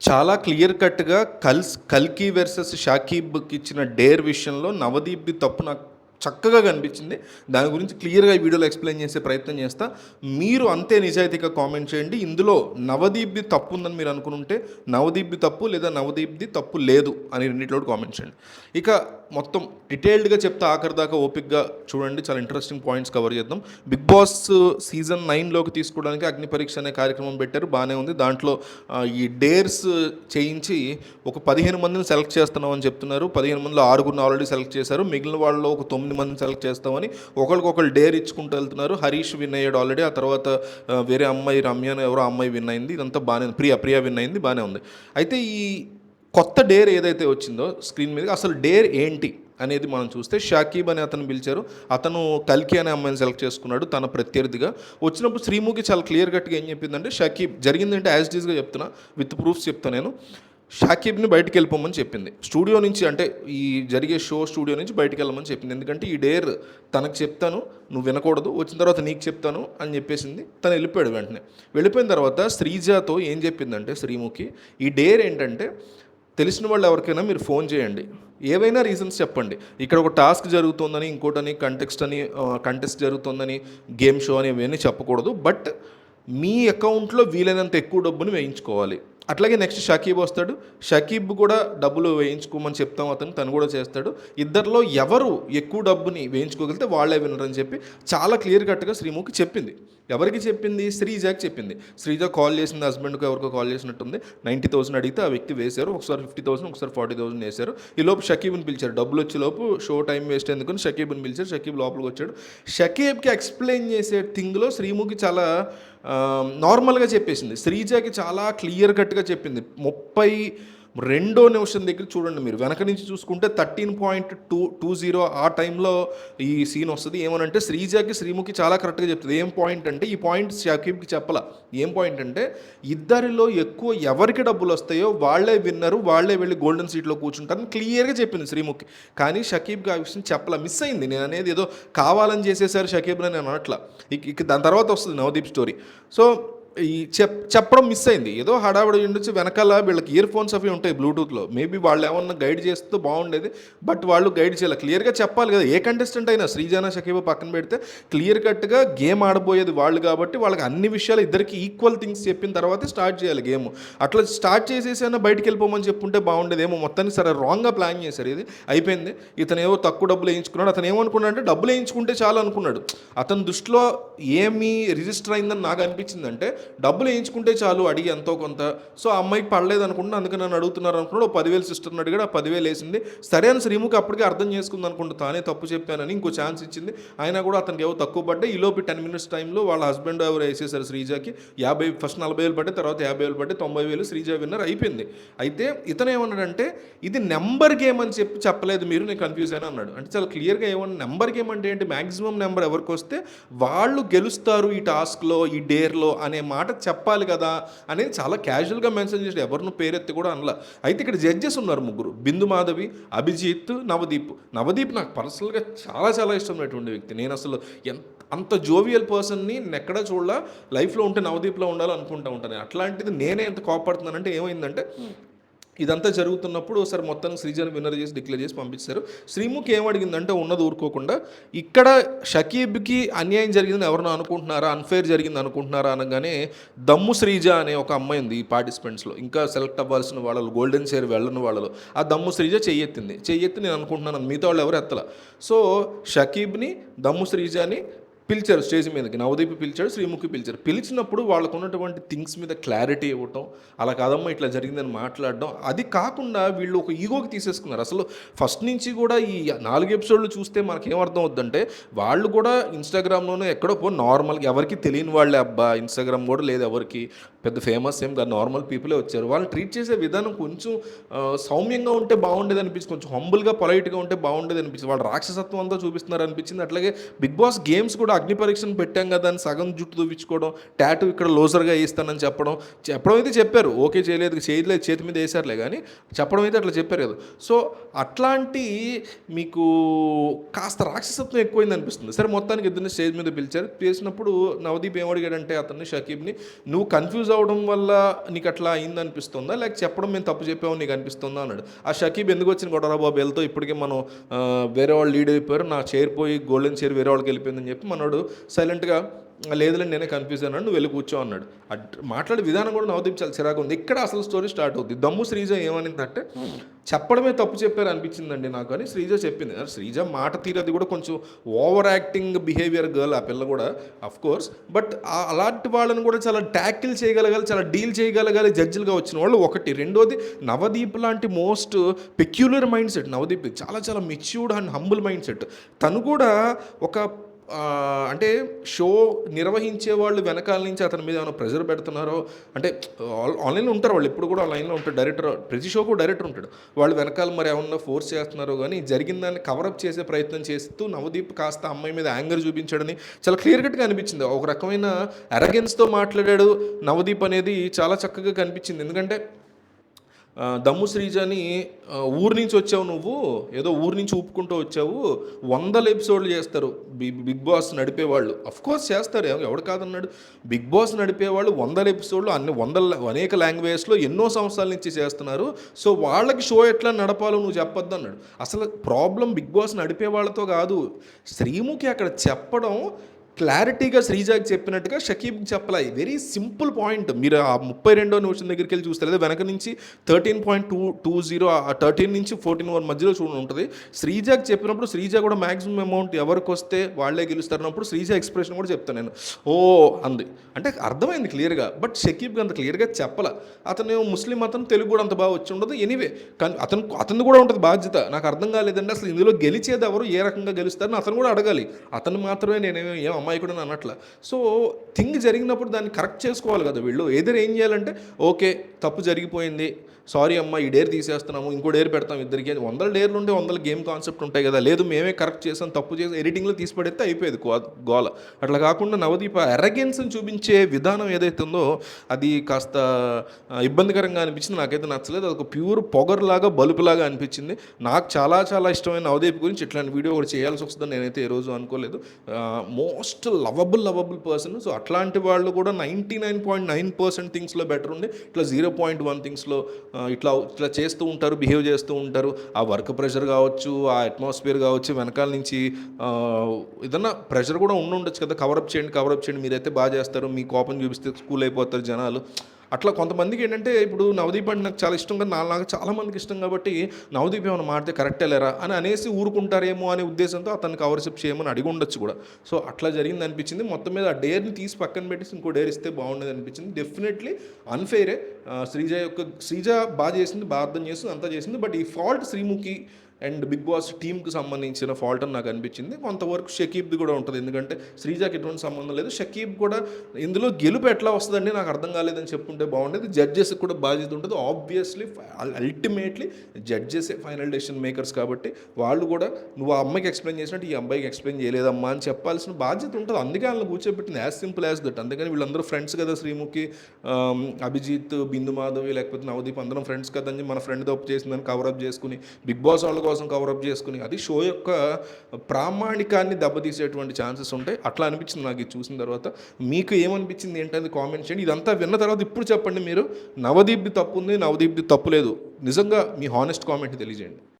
చాలా క్లియర్ కట్గా కల్స్ కల్కి వెర్సెస్ షాకీబ్కి ఇచ్చిన డేర్ విషయంలో నవదీప్ది తప్పు నాకు చక్కగా కనిపించింది. దాని గురించి క్లియర్గా ఈ వీడియోలో ఎక్స్ప్లెయిన్ చేసే ప్రయత్నం చేస్తా. మీరు అంతే నిజాయితీగా కామెంట్ చేయండి. ఇందులో నవదీప్ది తప్పు ఉందని మీరు అనుకుంటే నవదీప్ది తప్పు లేదా నవదీప్ది తప్పు లేదు అని రెండింటిలో కామెంట్ చేయండి. ఇక మొత్తం డీటెయిల్డ్గా చెప్తా ఆఖరి దాకా ఓపిక్గా చూడండి. చాలా ఇంట్రెస్టింగ్ పాయింట్స్ కవర్ చేద్దాం. బిగ్ బాస్ సీజన్ నైన్లోకి తీసుకోవడానికి అగ్ని పరీక్ష అనే కార్యక్రమం పెట్టారు. బాగానే ఉంది. దాంట్లో ఈ డేర్స్ చేయించి ఒక పదిహేను మందిని సెలెక్ట్ చేస్తున్నామని చెప్తున్నారు. పదిహేను మందిలో ఆరుగురిని ఆల్రెడీ సెలెక్ట్ చేశారు. మిగిలిన వాళ్ళలో ఒక తొమ్మిది మందిని సెలెక్ట్ చేస్తామని ఒకరికొకరు డేర్ ఇచ్చుకుంటూ వెళ్తున్నారు. హరీష్ విన్ అయ్యాడు ఆల్రెడీ. ఆ తర్వాత వేరే అమ్మాయి రమ్య ఎవరో అమ్మాయి విన్ అయింది. ఇదంతా బాగానే ప్రియ ప్రియా ప్రియా విన్ అయింది బాగానే ఉంది. అయితే ఈ కొత్త డేర్ ఏదైతే వచ్చిందో స్క్రీన్ మీద అసలు డేర్ ఏంటి అనేది మనం చూస్తే షాకీబ్ అని అతను పిలిచారు. అతను కల్కి అనే అమ్మాయిని సెలెక్ట్ చేసుకున్నాడు తన ప్రత్యర్థిగా. వచ్చినప్పుడు శ్రీముఖి చాలా క్లియర్ కట్గా ఏం చెప్పిందంటే షాకీబ్ జరిగిందంటే యాజ్ డీజ్గా చెప్తున్నా విత్ ప్రూఫ్స్ చెప్తా నేను. షాకిబ్ని బయటికి వెళ్ళిపోమని చెప్పింది. స్టూడియో నుంచి అంటే ఈ జరిగే షో స్టూడియో నుంచి బయటికి వెళ్ళమని చెప్పింది. ఎందుకంటే ఈ డేర్ తనకు చెప్తాను నువ్వు వినకూడదు వచ్చిన తర్వాత నీకు చెప్తాను అని చెప్పేసింది. తను వెళ్ళిపోయాడు వెంటనే. వెళ్ళిపోయిన తర్వాత శ్రీజాతో ఏం చెప్పిందంటే శ్రీముఖి ఈ డేర్ ఏంటంటే తెలిసిన వాళ్ళు ఎవరికైనా మీరు ఫోన్ చేయండి. ఏవైనా రీజన్స్ చెప్పండి. ఇక్కడ ఒక టాస్క్ జరుగుతుందని ఇంకోటని కంటెక్స్ట్ అని కంటెస్ట్ జరుగుతుందని గేమ్ షో అని ఇవన్నీ చెప్పకూడదు. బట్ మీ అకౌంట్లో వీలైనంత ఎక్కువ డబ్బుని వేయించుకోవాలి. అట్లాగే నెక్స్ట్ షకీబ్ వస్తాడు. షకీబ్ కూడా డబ్బులు వేయించుకోమని చెప్తాం అతను తను కూడా చేస్తాడు. ఇద్దరిలో ఎవరు ఎక్కువ డబ్బుని వేయించుకోగలిగితే వాళ్ళే వినరని చెప్పి చాలా క్లియర్ కట్గా శ్రీముఖి చెప్పింది. ఎవరికి చెప్పింది? శ్రీజాకి చెప్పింది. శ్రీజా కాల్ చేసింది హస్బెండ్కి ఎవరికో కాల్ చేసినట్టుంది. నైంటీ థౌసండ్ అడిగితే ఆ వ్యక్తి వేశారు. ఒకసారి ఫిఫ్టీ థౌసండ్ ఒకసారి ఫార్టీ థౌసండ్ వేశారు. ఈ లోపు షకీబ్ని పిలిచారు. డబ్బులు వచ్చే లోపు షో టైం వేస్ట్ ఎందుకని షకీబ్ని పిలిచారు. షకీబ్ లోపలికి వచ్చాడు. షకీబ్కి ఎక్స్ప్లెయిన్ చేసే థింగ్లో శ్రీముఖి చాలా నార్మల్గా చెప్పేసింది. శ్రీజాకి చాలా క్లియర్ కట్గా చెప్పింది. ముప్పై రెండో నిమిషం దగ్గర చూడండి మీరు. వెనక నుంచి చూసుకుంటే thirteen point two two zero ఆ టైంలో ఈ సీన్ వస్తుంది. ఏమనంటే శ్రీజాకి శ్రీముఖి చాలా కరెక్ట్గా చెప్తుంది. ఏం పాయింట్ అంటే ఈ పాయింట్ షకీబ్కి చెప్పాల. ఏం పాయింట్ అంటే ఇద్దరిలో ఎక్కువ ఎవరికి డబ్బులు వస్తాయో వాళ్ళే విన్నరు వాళ్ళే వెళ్ళి గోల్డెన్ సీట్లో కూర్చుంటారని క్లియర్గా చెప్పింది శ్రీముఖి. కానీ షకీబ్కి ఆ విషయం చెప్పాల మిస్ అయింది. నేను అనేది ఏదో కావాలని చేసేసారు షకీబ్ అని నేను అనట్లా. ఇక దాని తర్వాత వస్తుంది నవదీప్ స్టోరీ సో ఈ చెప్ చెప్పడం మిస్ అయింది. ఏదో హడావిడి ఉండొచ్చు వెనకాల వీళ్ళకి ఇయర్ ఫోన్స్ అవి ఉంటాయి బ్లూటూత్లో మేబీ వాళ్ళు ఏమన్నా గైడ్ చేస్తే బాగుండేది బట్ వాళ్ళు గైడ్ చేయాలి. క్లియర్గా చెప్పాలి కదా ఏ కంటెస్టెంట్ అయినా శ్రీజాన షకీబా పక్కన పెడితే క్లియర్ కట్గా గేమ్ ఆడబోయేది వాళ్ళు కాబట్టి వాళ్ళకి అన్ని విషయాలు ఇద్దరికి ఈక్వల్ థింగ్స్ చెప్పిన తర్వాతే స్టార్ట్ చేయాలి గేమ్ అట్లా స్టార్ట్ చేసేసైనా బయటికి వెళ్ళిపోమని చెప్పుంటే బాగుండేది ఏమో సరే రాంగ్గా ప్లాన్ చేశారు ఇది. అయిపోయింది. ఇతను ఏవో తక్కువ డబ్బులు వేయించుకున్నాడు. అతను ఏమనుకున్నాడు అంటే డబ్బులు వేయించుకుంటే చాలు అనుకున్నాడు. అతని దృష్టిలో ఏమి రిజిస్టర్ అయిందని నాకు అనిపించిందంటే డబ్బులు వేయించుకుంటే చాలు అడిగి ఎంతో కొంత. సో ఆ అమ్మాయికి పడలేదు అనుకుంటున్నా అందుకని నన్ను అడుగుతున్నారు అనుకున్నాడు. పదివేలు సిస్టర్ని అడిగాడు ఆ పదివేలు వేసింది. సరే అని శ్రీముఖి అప్పటికే అర్థం చేసుకుంది అనుకుంటా తానే తప్పు చెప్పానని ఇంకో ఛాన్స్ ఇచ్చింది. అయినా కూడా అతనికి ఏవో తక్కువ పడ్డాయి. ఈ లోపు టెన్ మినిట్స్ టైంలో వాళ్ళ హస్బెండ్ ఎవరు వేసేసారు శ్రీజాకి. యాభై ఫస్ట్ నలభై వేలు పడ్డాయి తర్వాత యాభై వేలు పడ్డాయి తొంభై వేలు శ్రీజా విన్నర్ అయిపోయింది. అయితే ఇతను ఏమన్నాడంటే ఇది నెంబర్ గేమ్ అని చెప్పి చెప్పలేదు మీరు నేను కన్ఫ్యూజ్ అయినా అన్నాడు. అంటే చాలా క్లియర్గా ఏమన్నా నెంబర్ గేమ్ అంటే ఏంటి? మ్యాక్సిమం నెంబర్ ఎవరికి వస్తే వాళ్ళు గెలుస్తారు ఈ టాస్క్లో ఈ డేర్లో అనే మాట చెప్పాలి కదా అనేది చాలా క్యాజువల్గా మెన్షన్ చేసి ఎవరిని పేరెత్తి కూడా అనలా. అయితే ఇక్కడ జడ్జెస్ ఉన్నారు ముగ్గురు. బిందు మాధవి అభిజిత్ నవదీప్. నవదీప్ నాకు పర్సనల్గా చాలా చాలా ఇష్టమైనటువంటి వ్యక్తి. నేను అసలు ఎంత అంత జోవియల్ పర్సన్ని నేను ఎక్కడా చూడాల. లైఫ్లో ఉంటే నవదీప్లో ఉండాలనుకుంటా ఉంటాను. అట్లాంటిది నేనే ఎంత కోపడుతున్నానంటే ఏమైందంటే ఇదంతా జరుగుతున్నప్పుడు ఒకసారి మొత్తం శ్రీజను విన్నర్ చేసి డిక్లేర్ చేసి పంపించారు. శ్రీముఖి ఏమడిగిందంటే ఉన్నది ఊరుకోకుండా ఇక్కడ షకీబ్కి అన్యాయం జరిగిందని ఎవరినో అనుకుంటున్నారా అన్ఫేర్ జరిగింది అనుకుంటున్నారా అనగానే దమ్ము శ్రీజ అనే ఒక అమ్మాయి ఉంది ఈ పార్టిసిపెంట్స్లో ఇంకా సెలెక్ట్ అవ్వాల్సిన వాళ్ళు గోల్డెన్ షేర్ వెళ్ళని వాళ్ళలో. ఆ దమ్ము శ్రీజ చెయ్యెత్తింది. చెయ్యెత్తి నేను అనుకుంటున్నాను మిగతా వాళ్ళు ఎవరు ఎత్తల. సో షకీబ్ని దమ్ము శ్రీజాని పిలిచారు స్టేజ్ మీదకి. నవదీప్ పిలిచాడు శ్రీముఖి పిలిచారు. పిలిచినప్పుడు వాళ్ళకు ఉన్నటువంటి థింగ్స్ మీద క్లారిటీ ఇవ్వటం అలా కాదమ్మా ఇట్లా జరిగిందని మాట్లాడడం అది కాకుండా వీళ్ళు ఒక ఈగోకి తీసేసుకున్నారు. అసలు ఫస్ట్ నుంచి కూడా ఈ నాలుగు ఎపిసోడ్లు చూస్తే మనకేం అర్థం అవుద్దంటే వాళ్ళు కూడా ఇన్స్టాగ్రామ్లోనే ఎక్కడో పో నార్మల్గా ఎవరికి తెలియని వాళ్ళే అబ్బా ఇన్స్టాగ్రామ్ కూడా లేదు ఎవరికి. పెద్ద ఫేమస్ ఏం కాదు నార్మల్ పీపులే వచ్చారు. వాళ్ళని ట్రీట్ చేసే విధానం కొంచెం సౌమ్యంగా ఉంటే బాగుండేది అనిపించింది. కొంచెం హంబుల్గా పొలైట్గా ఉంటే బాగుండేది అనిపించింది. వాళ్ళు రాక్షసత్వం అంతా చూపిస్తున్నారు అనిపించింది. అట్లాగే బిగ్ బాస్ గేమ్స్ కూడా అగ్ని పరీక్షను పెట్టాం కదా అని సగం జుట్టు చూపించుకోవడం టాటూ ఇక్కడ లోజర్గా వేస్తానని చెప్పడం చెప్పడం అయితే చెప్పారు. ఓకే చేయలేదు చేయలేదు చేతి మీద వేసారులే కానీ చెప్పడం అయితే అట్లా చెప్పారు కదా. సో అట్లాంటి మీకు కాస్త రాక్షసత్వం ఎక్కువైంది అనిపిస్తుంది. సరే మొత్తానికి ఇద్దరిని స్టేజ్ మీద పిలిచారు. పిలిచినప్పుడు నవదీప్ ఏమడిగాడంటే అతన్ని షకీబ్ని నువ్వు కన్ఫ్యూజ్ కన్ఫ్యూజ్ అవడం వల్ల నీకు అట్లా అయింది అనిపిస్తుందా లేక చెప్పడం మేము తప్పు చెప్పాము నీకు అనిపిస్తుందా అన్నాడు. ఆ షకీబ్ ఎందుకు వచ్చిన గొడవ బాబు వెళ్తూ ఇప్పటికే మనం వేరే వాళ్ళు లీడ్ అయిపోయారు. నా చైర్ పోయి గోల్డెన్ చైర్ వేరే వాళ్ళకి వెళ్ళిపోయిందని చెప్పి మనోడు సైలెంట్గా లేదులేండి నేనే కన్ఫ్యూజ్ అన్నాడు. నువ్వు వెళ్ళి కూర్చో అన్నాడు. మాట్లాడే విధానం కూడా నవదీపించాలి చిరాకు ఉంది. ఇక్కడ అసలు స్టోరీ స్టార్ట్ అవుతుంది దమ్ము శ్రీజ ఏమనిందంటే చెప్పడమే తప్పు చెప్పారు అనిపించిందండి నాకు అని శ్రీజ చెప్పింది. శ్రీజ మాట తీరది కూడా కొంచెం ఓవర్ యాక్టింగ్ బిహేవియర్ గర్ల్ ఆ పిల్ల కూడా అఫ్ కోర్స్ బట్ అలాంటి వాళ్ళని కూడా చాలా ట్యాకిల్ చేయగలగాలి చాలా డీల్ చేయగలగాలి జడ్జిలుగా వచ్చిన వాళ్ళు ఒకటి. రెండోది నవదీప్ లాంటి most peculiar mind set Navdeep చాలా చాలా matured and humble mind set తను కూడా ఒక అంటే షో నిర్వహించే వాళ్ళు వెనకాల నుంచి అతని మీద ఏమైనా ప్రెజర్ పెడుతున్నారో అంటే ఆన్లైన్లో ఉంటారు వాళ్ళు ఇప్పుడు కూడా ఆన్లైన్లో ఉంటారు. డైరెక్టర్ ప్రతి షో కూడా డైరెక్టర్ ఉంటాడు. వాళ్ళు వెనకాల మరి ఏమన్నా ఫోర్స్ చేస్తున్నారో కానీ జరిగిన దాన్ని కవరప్ చేసే ప్రయత్నం చేస్తూ నవదీప్ కాస్త అమ్మాయి మీద యాంగర్ చూపించాడని చాలా క్లియర్ కట్గా అనిపించింది. ఒక రకమైన అరగెన్స్తో మాట్లాడాడు నవదీప్ అనేది చాలా చక్కగా కనిపించింది. ఎందుకంటే దమ్ము శ్రీజని ఊరి నుంచి వచ్చావు నువ్వు ఏదో ఊరి నుంచి ఊపుకుంటూ వచ్చావు వందల ఎపిసోడ్లు చేస్తారు బిగ్ బిగ్ బాస్ నడిపేవాళ్ళు. కోర్స్ చేస్తారు ఎవడు కాదన్నాడు. బిగ్ బాస్ నడిపేవాళ్ళు వందల ఎపిసోడ్లు అన్ని వందల అనేక లాంగ్వేజ్లో ఎన్నో సంవత్సరాల నుంచి చేస్తున్నారు. సో వాళ్ళకి షో ఎట్లా నడపాలో నువ్వు చెప్పొద్దు అన్నాడు. అసలు ప్రాబ్లం బిగ్ బాస్ నడిపే వాళ్ళతో కాదు. శ్రీముఖి అక్కడ చెప్పడం క్లారిటీగా శ్రీజాకి చెప్పినట్టుగా షకీబ్కి చెప్పలే. వెరీ సింపుల్ పాయింట్ మీరు ఆ ముప్పై రెండో నిమిషం దగ్గరికి వెళ్ళి చూస్తే లేదా వెనక నుంచి thirteen point two two zero thirteen నుంచి ఫోర్టీన్ వన్ మధ్యలో చూడ ఉంటుంది. శ్రీజాకి చెప్పినప్పుడు శ్రీజ కూడా మ్యాక్సిమం అమౌంట్ ఎవరికి వస్తే వాళ్ళే గెలుస్తారన్నప్పుడు శ్రీజ ఎక్స్ప్రెషన్ కూడా చెప్తాను నేను. ఓ అంది. అంటే అర్థమైంది క్లియర్గా బట్ షకీబ్కి అంత క్లియర్గా చెప్పల. అతను ముస్లిం అతను తెలుగు కూడా అంత బాగా వచ్చి ఉండదు. ఎనీవే కానీ అతను అతను కూడా ఉంటుంది బాధ్యత. నాకు అర్థం కాలేదండి. అసలు ఇందులో గెలిచేది ఎవరు ఏ రకంగా గెలుస్తారని అతను కూడా అడగాలి. అతను మాత్రమే నేను ఏం అమ్మాయి కూడా అన్నట్ల సో థింగ్ జరిగినప్పుడు దాన్ని కరెక్ట్ చేసుకోవాలి కదా వీళ్ళు. ఏదైనా ఏం చేయాలంటే ఓకే తప్పు జరిగిపోయింది. సారీ అమ్మ ఈ డేర్ తీసేస్తున్నాము ఇంకో డేర్ పెడతాం ఇద్దరికి అని. వందల డేర్లు ఉంటే వందల గేమ్ కాన్సెప్ట్ ఉంటాయి కదా. లేదు మేమే కరెక్ట్ చేసాం తప్పు చేసి ఎడిటింగ్లో తీసి పడితే అయిపోయేది గో- గోల. అట్లా కాకుండా నవదీప ఎరగెన్స్ని చూపించే విధానం ఏదైతే ఉందో అది కాస్త ఇబ్బందికరంగా అనిపించింది. నాకైతే నచ్చలేదు. అది ఒక ప్యూర్ పొగర్లాగా బలుపులాగా అనిపించింది. నాకు చాలా చాలా ఇష్టమైన నవదీప్ గురించి ఇట్లాంటి వీడియో కూడా చేయాల్సి వస్తుందని నేనైతే ఏ రోజు అనుకోలేదు. Most lovable lovable person so అట్లాంటి వాళ్ళు కూడా ninety nine point nine percent థింగ్స్లో better ఉండి ఇట్లా జీరో పాయింట్ వన్ థింగ్స్లో ఇట్లా ఇట్లా చేస్తూ ఉంటారు బిహేవ్ చేస్తూ ఉంటారు. ఆ వర్క్ ప్రెషర్ కావచ్చు ఆ అట్మాస్ఫియర్ కావచ్చు వెనకాల నుంచి ఏదన్నా ప్రెషర్ కూడా ఉండి ఉండొచ్చు కదా కవరప్ చేయండి కవరప్ చేయండి. మీరైతే బాగా చేస్తారు మీ కోపం చూపిస్తే స్కూల్ అయిపోతారు జనాలు. అట్లా కొంతమందికి ఏంటంటే ఇప్పుడు నవదీప్ అంటే నాకు చాలా ఇష్టం కానీ నాకు చాలామందికి ఇష్టం కాబట్టి నవదీప్ ఏమైనా మాడితే కరెక్టే లేరా? అని అనేసి ఊరుకుంటారేమో అనే ఉద్దేశంతో అతన్ని కవర్షిప్ చేయమని అడిగి ఉండొచ్చు కూడా. సో అట్లా జరిగింది అనిపించింది. మొత్తం మీద ఆ డేర్ని తీసి పక్కన పెట్టేసి ఇంకో డేర్ ఇస్తే బాగుండేది అనిపించింది. డెఫినెట్లీ అన్ఫేరే శ్రీజ యొక్క శ్రీజ బాగా చేసింది బాగా అర్థం చేసింది అంతా చేసింది. బట్ ఈ fault Sreemukhi and Bigg Boss టీమ్కి సంబంధించిన ఫాల్ట్ అని నాకు అనిపించింది. కొంతవరకు షకీబ్ది కూడా ఉంటుంది. ఎందుకంటే శ్రీజాకి ఎటువంటి సంబంధం లేదు. షకీబ్ కూడా ఇందులో గెలుపు ఎట్లా వస్తుందండి నాకు అర్థం కాలేదని చెప్పుంటే బాగుండేది. జడ్జెస్ కూడా బాధ్యత ఉంటుంది. Obviously ultimately judges final decision makers కాబట్టి వాళ్ళు కూడా నువ్వు ఆ అమ్మాయికి ఎక్స్ప్లెయిన్ చేసినట్టు ఈ అబ్బాయికి ఎక్స్ప్లెయిన్ చేయలేదమ్మా అని చెప్పాల్సిన బాధ్యత ఉంటుంది. అందుకే వాళ్ళని కూర్చోబెట్టింది. యాజ్ సింపుల్ యాజ్ దట్ అందుకని వీళ్ళందరూ ఫ్రెండ్స్ కదా శ్రీముఖి అభిజిత్ బిందు మాధవి లేకపోతే నవదీప్ అందరం ఫ్రెండ్స్ కదా అని మన ఫ్రెండ్ తప్పు చేసిందని కవరప్ చేసుకుని బిగ్ బాస్ వాళ్ళ కోసం కవరప్ చేసుకుని అది షో యొక్క ప్రామాణికాన్ని దెబ్బతీసేటువంటి ఛాన్సెస్ ఉంటాయి. అట్లా అనిపించింది నాకు ఇది చూసిన తర్వాత. మీకు ఏమనిపించింది ఏంటనేది కామెంట్ చేయండి. ఇదంతా విన్న తర్వాత ఇప్పుడు చెప్పండి మీరు. నవదీప్ది తప్పు ఉంది నవదీప్ది తప్పు లేదు. నిజంగా మీ హానెస్ట్ కామెంట్ తెలియజేయండి.